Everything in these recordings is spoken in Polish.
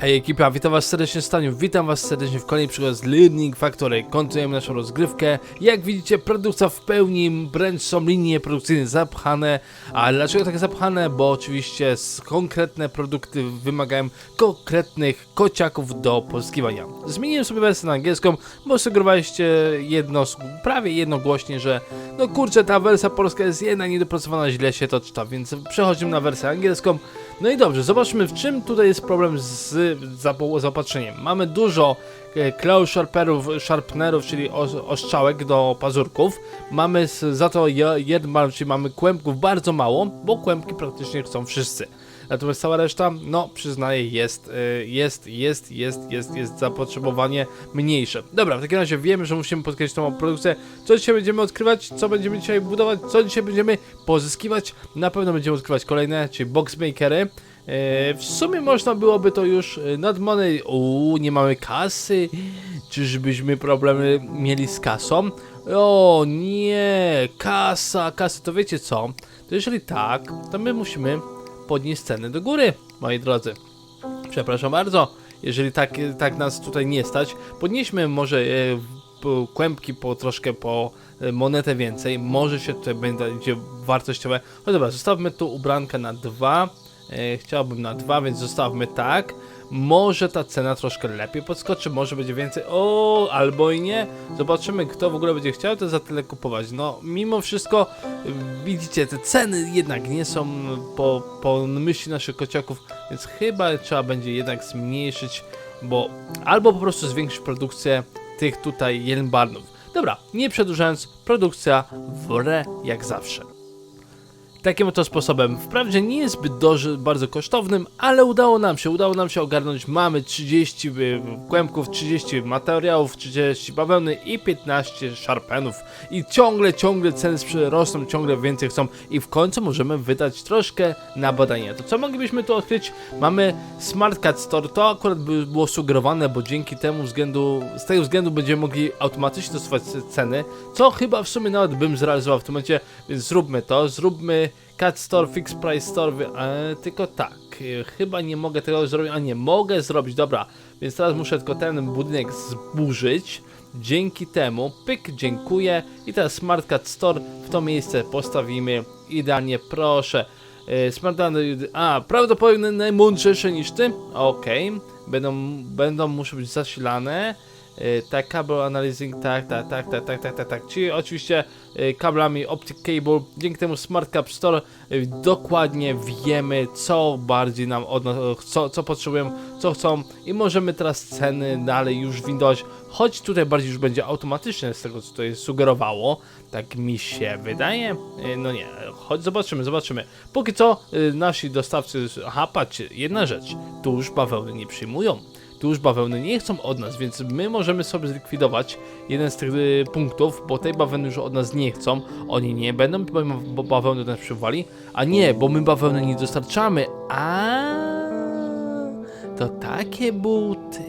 Hej ekipa, witam was serdecznie Staniu, witam was serdecznie w kolejnej przygodzie z Learning Factory. Kontynuujemy naszą rozgrywkę. Jak widzicie, produkcja w pełni, wręcz są linie produkcyjne zapchane. A dlaczego tak zapchane? Bo oczywiście konkretne produkty wymagają konkretnych kociaków do pozyskiwania. Zmieniłem sobie wersję na angielską, bo sugerowaliście jedno, prawie jednogłośnie, że no kurczę, ta wersja polska jest jednak niedopracowana, źle się to czyta, więc przechodzimy na wersję angielską. No i dobrze, zobaczmy w czym tutaj jest problem z zaopatrzeniem. Mamy dużo e, claw sharperów, sharpnerów, czyli os- ostrzałek do pazurków. Mamy za to je- jedmal, czyli mamy kłębków bardzo mało, bo kłębki praktycznie chcą wszyscy. Natomiast cała reszta, no przyznaję, jest, e, jest, jest, jest, jest, jest zapotrzebowanie mniejsze. Dobra, w takim razie wiemy, że musimy podkreślić tą produkcję. Co dzisiaj będziemy odkrywać, co będziemy dzisiaj budować, co dzisiaj będziemy pozyskiwać. Na pewno będziemy odkrywać kolejne, czyli boxmakery. E, w sumie można byłoby to już e, nad money. Uuu, nie mamy kasy. Czyżbyśmy problemy mieli z kasą? O nie, kasa, kasa, to wiecie co? To jeżeli tak, to my musimy podnieść ceny do góry, moi drodzy. Przepraszam bardzo, jeżeli tak, tak nas tutaj nie stać, podnieśmy może e, kłębki po troszkę po e, monetę więcej, może się tutaj będzie wartościowe. No dobra, zostawmy tu ubrankę na dwa. E, chciałbym na dwa, więc zostawmy tak. Może ta cena troszkę lepiej podskoczy, może będzie więcej. O, albo i nie. Zobaczymy, kto w ogóle będzie chciał to za tyle kupować. No, mimo wszystko, widzicie, te ceny jednak nie są po, po myśli naszych kociaków, więc chyba trzeba będzie jednak zmniejszyć, bo albo po prostu zwiększyć produkcję tych tutaj jelbarnów. Dobra, nie przedłużając, produkcja wre jak zawsze. Takim oto sposobem, wprawdzie nie jest zbyt doży, bardzo kosztownym, ale udało nam się, udało nam się ogarnąć. Mamy 30 y, kłębków, 30 materiałów, 30 bawełny i 15 szarpenów. I ciągle, ciągle ceny rosną, ciągle więcej chcą i w końcu możemy wydać troszkę na badania. To co moglibyśmy tu odkryć? Mamy Smart Cat Store, to akurat by było sugerowane, bo dzięki temu względu, z tego względu będziemy mogli automatycznie dostosować ceny, co chyba w sumie nawet bym zrealizował w tym momencie, więc zróbmy to, zróbmy Cat Store, Fix Price Store, e, tylko tak, e, chyba nie mogę tego zrobić, a nie, mogę zrobić, dobra, więc teraz muszę tylko ten budynek zburzyć, dzięki temu, pyk, dziękuję i teraz Smart Cat Store w to miejsce postawimy, idealnie, proszę, e, Smart a, prawdopodobnie najmądrzejsze niż ty, okej, będą, będą, muszą być zasilane, tak, cable analyzing, tak, tak, tak, tak, tak, tak, tak, tak. Czyli oczywiście e, kablami Optic Cable. Dzięki temu Smart Cap Store e, dokładnie wiemy, co bardziej nam od nas, co, co potrzebują, co chcą i możemy teraz ceny dalej już windować, choć tutaj bardziej już będzie automatyczne z tego, co to jest sugerowało. Tak mi się wydaje. No nie, choć zobaczymy, zobaczymy. Póki co nasi dostawcy, aha, patrzcie, jedna rzecz, tu już bawełny nie przyjmują tu już bawełny nie chcą od nas, więc my możemy sobie zlikwidować jeden z tych y, punktów, bo tej bawełny już od nas nie chcą. Oni nie będą bo bawełny do nas przywali, a nie, bo my bawełny nie dostarczamy. A to takie buty.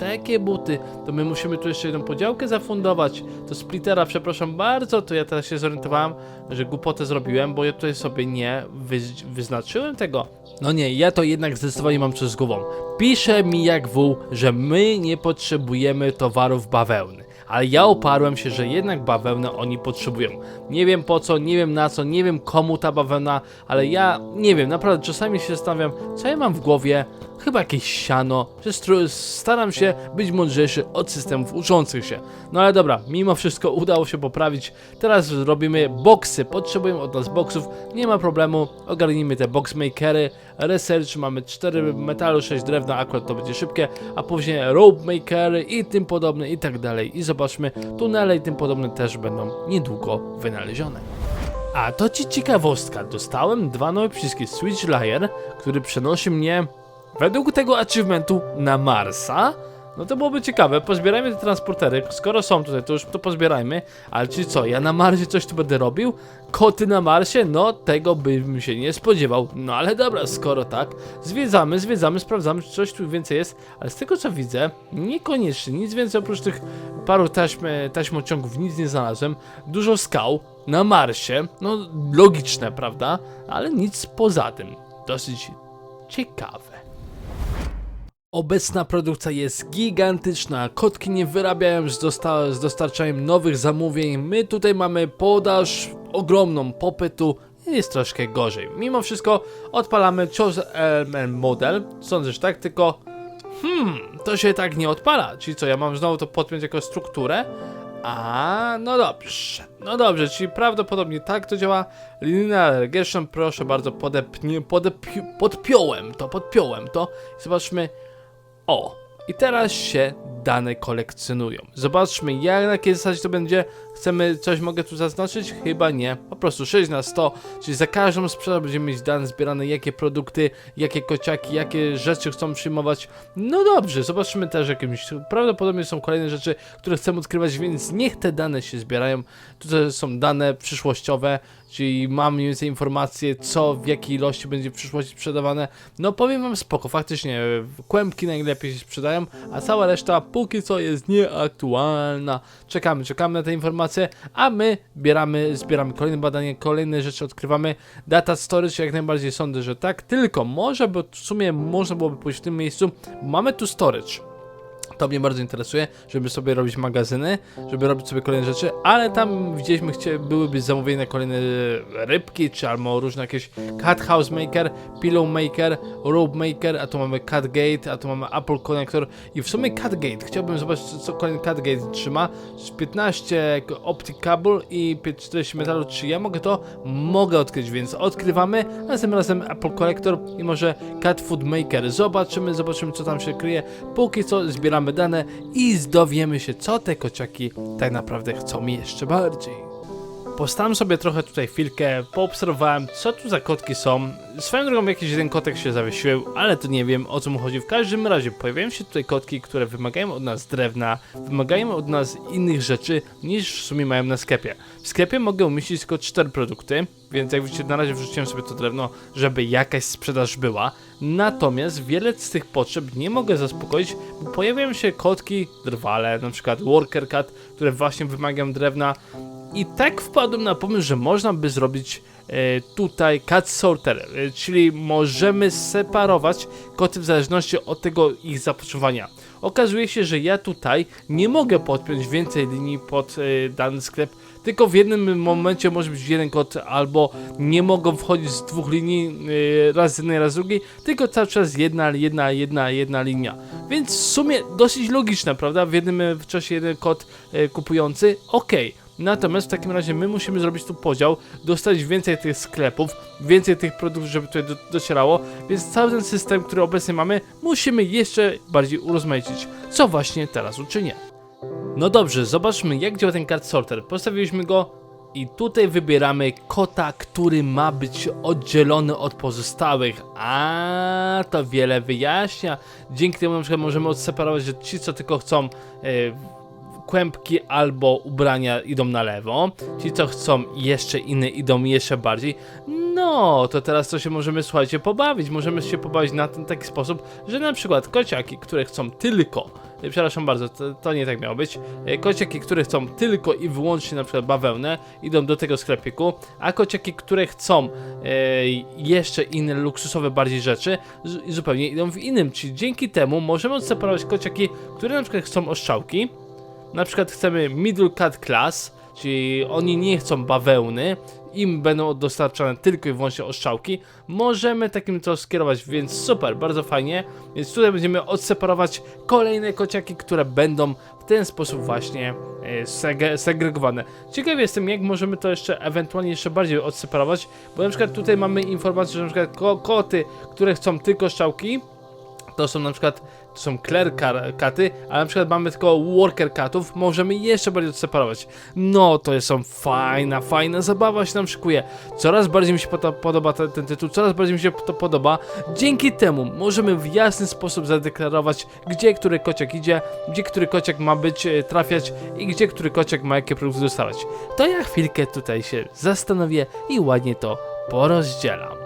Takie buty, to my musimy tu jeszcze jedną podziałkę zafundować. To splittera, przepraszam bardzo, to ja teraz się zorientowałem, że głupotę zrobiłem, bo ja tutaj sobie nie wyz- wyznaczyłem tego. No nie, ja to jednak zdecydowanie mam przez głową. Pisze mi jak wół, że my nie potrzebujemy towarów bawełny. Ale ja oparłem się, że jednak bawełnę oni potrzebują. Nie wiem po co, nie wiem na co, nie wiem komu ta bawełna, ale ja nie wiem, naprawdę czasami się zastanawiam, co ja mam w głowie. Chyba jakieś siano, że staram się być mądrzejszy od systemów uczących się. No ale dobra, mimo wszystko udało się poprawić. Teraz robimy boksy, potrzebujemy od nas boksów, nie ma problemu. Ogarnijmy te boxmakery. Research mamy 4 metalu, 6 drewna, akurat to będzie szybkie, a później rope makery i tym podobne i tak dalej. I zobaczmy, tunele i tym podobne też będą niedługo wynalezione. A to ci ciekawostka, dostałem dwa nowe przyciski Switch Layer, który przenosi mnie według tego achievementu na Marsa. No to byłoby ciekawe, pozbierajmy te transportery, skoro są tutaj, to już to pozbierajmy, ale czy co, ja na Marsie coś tu będę robił? Koty na Marsie? No tego bym się nie spodziewał, no ale dobra, skoro tak, zwiedzamy, zwiedzamy, sprawdzamy, czy coś tu więcej jest, ale z tego co widzę, niekoniecznie, nic więcej oprócz tych paru taśm, taśmociągów, nic nie znalazłem, dużo skał na Marsie, no logiczne, prawda, ale nic poza tym, dosyć ciekawe. Obecna produkcja jest gigantyczna. Kotki nie wyrabiają z, dosta- z dostarczaniem nowych zamówień. My tutaj mamy podaż ogromną popytu jest troszkę gorzej. Mimo wszystko odpalamy Choose Element Model. Sądzę, że tak, tylko hmm, to się tak nie odpala. Czyli co, ja mam znowu to podpiąć jako strukturę? A, no dobrze. No dobrze, czyli prawdopodobnie tak to działa. Linear regression, proszę bardzo, podepnie, podepi, podpiąłem to, podpiąłem to. I zobaczmy. O, i teraz się dane kolekcjonują. Zobaczmy, jak na jakiej zasadzie to będzie. Chcemy coś mogę tu zaznaczyć? Chyba nie. Po prostu 6 na 100, czyli za każdą sprzedaż będziemy mieć dane zbierane, jakie produkty, jakie kociaki, jakie rzeczy chcą przyjmować. No dobrze, zobaczymy też jakimś. Prawdopodobnie są kolejne rzeczy, które chcemy odkrywać, więc niech te dane się zbierają. Tutaj są dane przyszłościowe, czyli mam mniej więcej informacje, co w jakiej ilości będzie w przyszłości sprzedawane. No powiem wam spoko, faktycznie kłębki najlepiej się sprzedają, a cała reszta póki co jest nieaktualna. Czekamy, czekamy na te informacje, a my zbieramy, zbieramy kolejne badania, kolejne rzeczy odkrywamy. Data storage jak najbardziej sądzę, że tak, tylko może, bo w sumie można byłoby pójść w tym miejscu, mamy tu storage. To mnie bardzo interesuje, żeby sobie robić magazyny, żeby robić sobie kolejne rzeczy, ale tam widzieliśmy, chcie, byłyby zamówienia kolejne rybki, czy albo różne jakieś cat house maker, pillow maker, rope maker, a tu mamy cat gate, a tu mamy apple connector i w sumie cat gate. Chciałbym zobaczyć, co kolejny cat gate trzyma. Z 15 optic cable i 40 metalu, czy ja mogę to? Mogę odkryć, więc odkrywamy, następnym razem apple connector i może cat food maker. Zobaczymy, zobaczymy, co tam się kryje. Póki co zbieramy dane i dowiemy się, co te kociaki tak naprawdę chcą jeszcze bardziej. Postałem sobie trochę tutaj chwilkę, poobserwowałem, co tu za kotki są. Swoją drogą jakiś jeden kotek się zawiesił, ale to nie wiem o co mu chodzi. W każdym razie pojawiają się tutaj kotki, które wymagają od nas drewna, wymagają od nas innych rzeczy niż w sumie mają na sklepie. W sklepie mogę umieścić tylko 4 produkty, więc jak widzicie na razie wrzuciłem sobie to drewno, żeby jakaś sprzedaż była. Natomiast wiele z tych potrzeb nie mogę zaspokoić, bo pojawiają się kotki, drwale, na przykład worker cat, które właśnie wymagają drewna. I tak wpadłem na pomysł, że można by zrobić e, tutaj cat sorter, e, czyli możemy separować koty w zależności od tego ich zapotrzebowania. Okazuje się, że ja tutaj nie mogę podpiąć więcej linii pod e, dany sklep, tylko w jednym momencie może być jeden kot, albo nie mogą wchodzić z dwóch linii, raz z jednej, raz z drugiej, tylko cały czas jedna, jedna, jedna, jedna linia. Więc w sumie dosyć logiczne, prawda? W jednym czasie jeden kot kupujący, okej. Natomiast w takim razie my musimy zrobić tu podział, dostać więcej tych sklepów, więcej tych produktów, żeby tutaj do, docierało, więc cały ten system, który obecnie mamy, musimy jeszcze bardziej urozmaicić, co właśnie teraz uczynię. No dobrze, zobaczmy jak działa ten card sorter. Postawiliśmy go i tutaj wybieramy kota, który ma być oddzielony od pozostałych. A to wiele wyjaśnia. Dzięki temu na przykład możemy odseparować, że ci co tylko chcą e, kłębki albo ubrania idą na lewo, ci co chcą jeszcze inne idą jeszcze bardziej. No, to teraz to się możemy, słuchajcie, pobawić. Możemy się pobawić na ten taki sposób, że na przykład kociaki, które chcą tylko, e, przepraszam bardzo, to, to nie tak miało być, e, kociaki, które chcą tylko i wyłącznie na przykład bawełnę, idą do tego sklepiku, a kociaki, które chcą e, jeszcze inne luksusowe bardziej rzeczy, zupełnie idą w innym, czyli dzięki temu możemy odseparować kociaki, które na przykład chcą oszczałki, na przykład chcemy middle cut class, czyli oni nie chcą bawełny, im będą dostarczane tylko i wyłącznie oszczałki, możemy takim to skierować, więc super, bardzo fajnie, więc tutaj będziemy odseparować kolejne kociaki, które będą w ten sposób właśnie e, seg- segregowane. Ciekaw jestem, jak możemy to jeszcze ewentualnie jeszcze bardziej odseparować, bo na przykład tutaj mamy informację, że na przykład ko- koty, które chcą tylko szczałki, to są na przykład to są clear katy, a na przykład mamy tylko worker katów, możemy jeszcze bardziej odseparować. No, to jest są fajna, fajna zabawa się nam szykuje. Coraz bardziej mi się podoba ten, ten tytuł, coraz bardziej mi się to podoba. Dzięki temu możemy w jasny sposób zadeklarować, gdzie który kociak idzie, gdzie który kociak ma być, e, trafiać i gdzie który kociak ma jakie produkty dostawać. To ja chwilkę tutaj się zastanowię i ładnie to porozdzielam.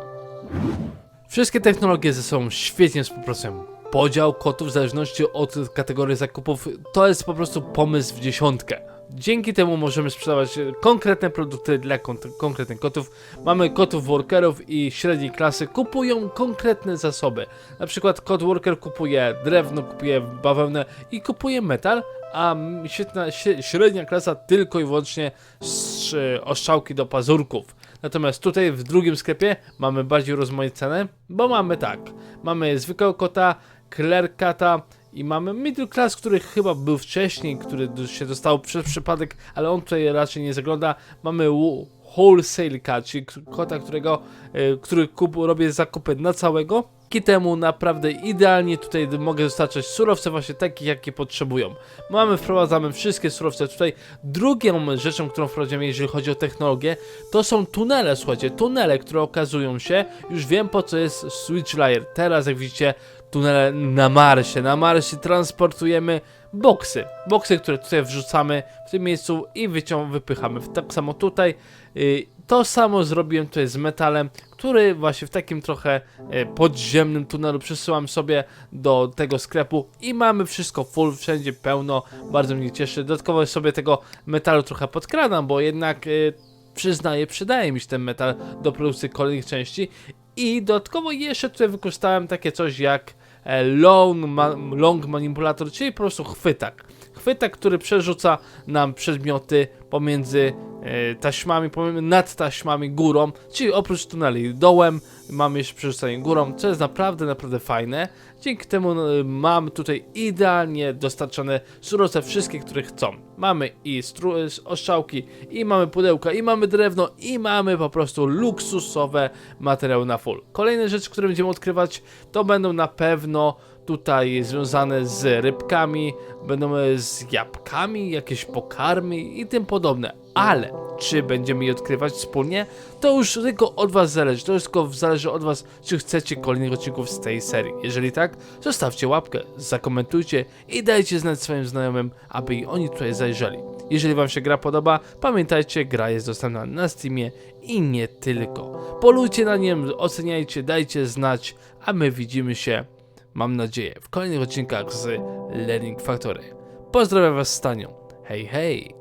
Wszystkie technologie ze sobą świetnie współpracują. Podział kotów w zależności od kategorii zakupów to jest po prostu pomysł w dziesiątkę. Dzięki temu możemy sprzedawać e, konkretne produkty dla kon konkretnych kotów. Mamy kotów workerów i średniej klasy kupują konkretne zasoby. Na przykład kot worker kupuje drewno, kupuje bawełnę i kupuje metal, a świetna, śre- średnia klasa tylko i wyłącznie z, oszczałki do pazurków. Natomiast tutaj w drugim sklepie mamy bardziej rozmaicone, bo mamy tak, mamy zwykłego kota, klerkata i mamy middle class, który chyba był wcześniej, który się dostał przez przypadek, ale on tutaj raczej nie zagląda. Mamy wholesale cat, czyli kota, którego, e, który kup, robię zakupy na całego. Dzięki temu naprawdę idealnie tutaj mogę dostarczać surowce właśnie takie, jakie potrzebują. Mamy, wprowadzamy wszystkie surowce tutaj. Drugą rzeczą, którą wprowadzimy, jeżeli chodzi o technologię, to są tunele, słuchajcie, tunele, które okazują się, już wiem po co jest Switch Layer. Teraz jak widzicie, tunele na Marsie. Na Marsie transportujemy boksy. Boksy, które tutaj wrzucamy w tym miejscu i wycią wypychamy. Tak samo tutaj. Y, To samo zrobiłem tutaj z metalem, który właśnie w takim trochę y, podziemnym tunelu przesyłam sobie do tego sklepu i mamy wszystko full, wszędzie pełno, bardzo mnie cieszy. Dodatkowo sobie tego metalu trochę podkradam, bo jednak y, przyznaję, przydaje mi się ten metal do produkcji kolejnych części i dodatkowo jeszcze tutaj wykorzystałem takie coś jak e, long, ma, long manipulator, czyli po prostu chwytak. Chwytak, który przerzuca nam przedmioty pomiędzy e, taśmami, pomiędzy, nad taśmami górą, czyli oprócz tuneli dołem mamy jeszcze przerzucanie górą, co jest naprawdę, naprawdę fajne. Dzięki temu no, mam tutaj idealnie dostarczone surowce wszystkie, które chcą. Mamy i stru- oszczałki, i mamy pudełka, i mamy drewno, i mamy po prostu luksusowe materiały na full. Kolejne rzeczy, które będziemy odkrywać, to będą na pewno tutaj związane z rybkami, będą e, z jabłkami, jakieś pokarmy i tym podobne. Ale czy będziemy je odkrywać wspólnie, to już tylko od Was zależy. To już tylko zależy od Was, czy chcecie kolejnych odcinków z tej serii. Jeżeli tak, zostawcie łapkę, zakomentujcie i dajcie znać swoim znajomym, aby i oni tutaj zajrzeli. Jeżeli Wam się gra podoba, pamiętajcie, gra jest dostępna na Steamie i nie tylko. Polujcie na nim, oceniajcie, dajcie znać, a my widzimy się, mam nadzieję, w kolejnych odcinkach z Learning Factory. Pozdrawiam Was z Stanią. Hej, hej!